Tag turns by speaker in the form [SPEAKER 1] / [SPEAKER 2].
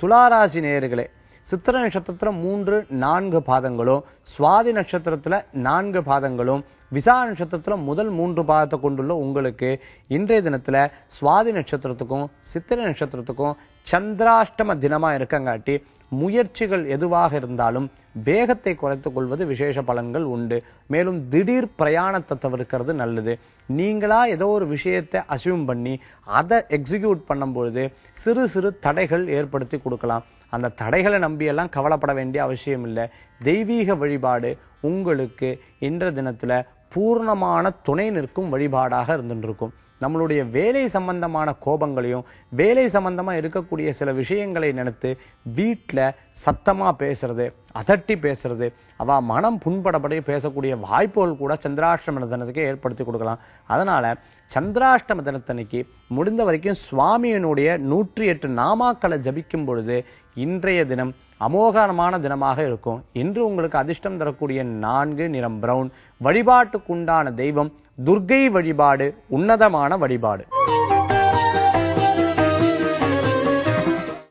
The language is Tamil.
[SPEAKER 1] துளாராசி நேயர்களே சித்திர நட்சத்திரத்தில் மூன்று நான்கு பாதங்களும் சுவாதி நட்சத்திரத்துல நான்கு பாதங்களும் விசா நட்சத்திரத்துல முதல் மூன்று பாதத்தை கொண்டுள்ள உங்களுக்கு இன்றைய தினத்துல சுவாதி நட்சத்திரத்துக்கும் சித்திரை நட்சத்திரத்துக்கும் சந்திராஷ்டம தினமா இருக்கங்காட்டி முயற்சிகள் எதுவாக இருந்தாலும் வேகத்தை குறைத்துக் கொள்வது விசேஷ பலன்கள் உண்டு. மேலும் திடீர் பிரயாணத்தை தவிர்க்கிறது நல்லது. நீங்களா ஏதோ ஒரு விஷயத்தை அசியூம் பண்ணி அதை எக்ஸிக்யூட் பண்ணும் பொழுது சிறு சிறு தடைகள் ஏற்படுத்தி கொடுக்கலாம். அந்த தடைகளை நம்பியெல்லாம் கவலைப்பட வேண்டிய அவசியம் இல்லை. தெய்வீக வழிபாடு உங்களுக்கு இன்ற தினத்துல பூர்ணமான துணை நிற்கும் வழிபாடாக இருந்துருக்கும் இருக்கும் நம்மளுடைய வேலை சம்பந்தமான கோபங்களையும் வேலை சம்பந்தமா இருக்கக்கூடிய சில விஷயங்களை நினைத்து வீட்ல சத்தமா பேசுறது அதட்டி பேசுறது. அவ மனம் புண்படப்படி பேசக்கூடிய வாய்ப்புகள் கூட சந்திராஷ்டம தினத்துக்கு ஏற்படுத்தி கொடுக்கலாம். அதனால சந்திராஷ்டம தினத்தன்னைக்கு முடிந்த வரைக்கும் சுவாமியினுடைய நூற்றி எட்டு நாமாக்களை ஜபிக்கும் பொழுது இன்றைய தினம் அமோகமான தினமாக இருக்கும். இன்று உங்களுக்கு அதிர்ஷ்டம் தரக்கூடிய நான்கு நிறம் பிரவுன் வழிபாட்டுக்குண்டான தெய்வம் துர்க்கை வழிபாடு உன்னதமான வழிபாடு.